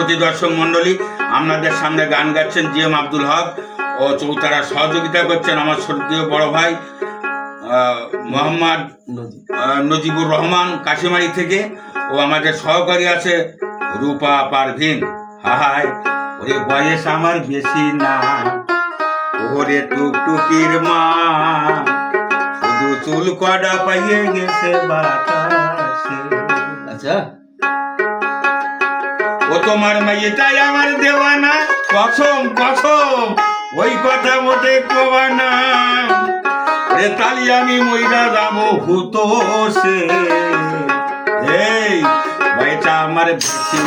সতী দর্শক মণ্ডলী, আপনাদের সামনে গান গাচ্ছেন জি এম আব্দুল হক ও চৌতারা সহযোগিতা করছেন আমার স্বর্গীয় বড় ভাই মোহাম্মদ নজিবুর রহমান কাশিমারি থেকে ও আমাদের সহকারী আছে রূপা পারভিন। হাই ওরে বয়স আমার বেশি না। ওরে টুকটুকির মা, শুধু চুল কডা পাইয়ে গেছে বাতাসে। আচ্ছা। তোমার মেয়েটাই আমার দেওয়ানা, কসম কসম, ওই কথা মোটে কবানা। এ তালি আমি মইরা যাব ভূতো সে এই আমার আমার বেশি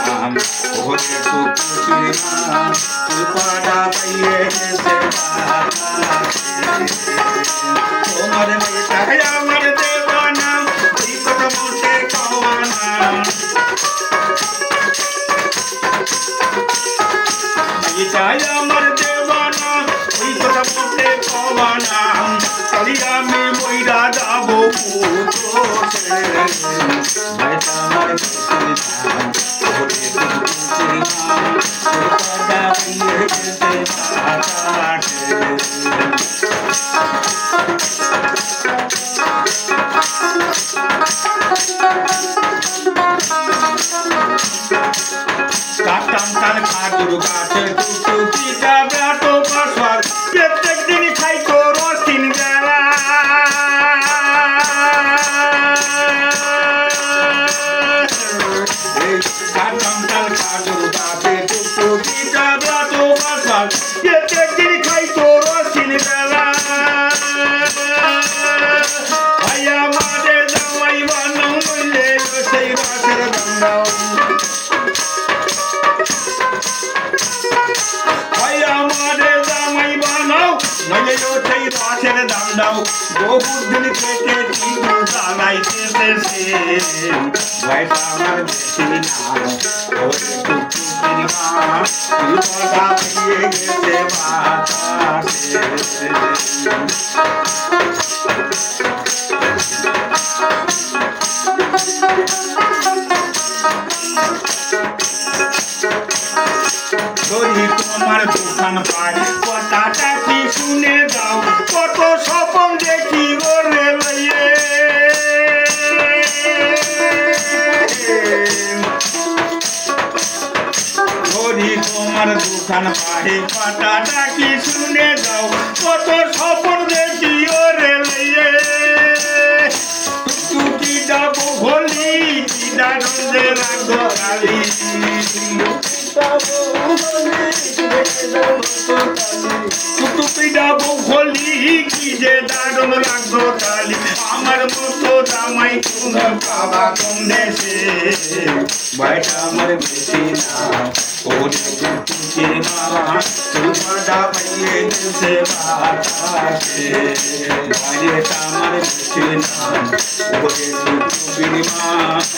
নাম। ওরে পাইয়ে গেছে বাতাসে। তোমার মেয়েটাই আমার দেওয়ানা এই কথা মোটে কওয়ানা এটাই আমার দেওয়ানা ওই কথা বলতে কবানা তাই আমি মইরা যাব পুতোষে দাও বহুত দিন থেকে কিন্তু জ্বালাইতেছে সে আমার বেশি তুই কথা পেয়ে গেছে তোমার দোকান পায়। কথাটা কি শুনে দাও? কত তোমার দোকান পায় কথাটা কি শুনে দাও কত স্বপন দেখি ওরে লইয়ে টুকি ডাবো ভলি কি ডাডে রাখো গালি কুতুপিডা বলি কি যে দারুণ লাগল কালি। আমার মতো দামাই তুমি বাবা দেশে বাইটা আমার বেশি না ওরে কুতুপির মা তোমাটা পাইয়ে গেছে বাতাসে বাইটা আমার বেশি না ওরে কুতুপির মা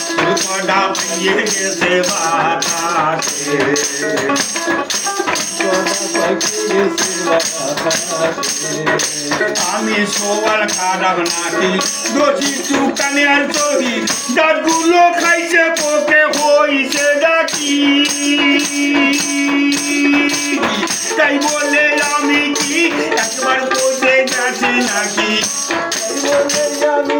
তোমাটা পাইয়ে গেছে বাতাসে আমি সবার খারাপ নাকি দোষী চুকানে আর চহি দাঁতগুলো খাইছে, পোকে হইছে ডাকি। তাই বলে আমি কি, একবার বসে গেছি নাকি? বলে আমি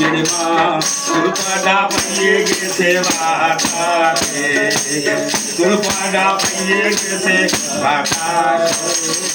না ওরে টুকটুকির মা চুলপাটা পাইয়ে গেছে বাতাসে বয়স আমার বেশি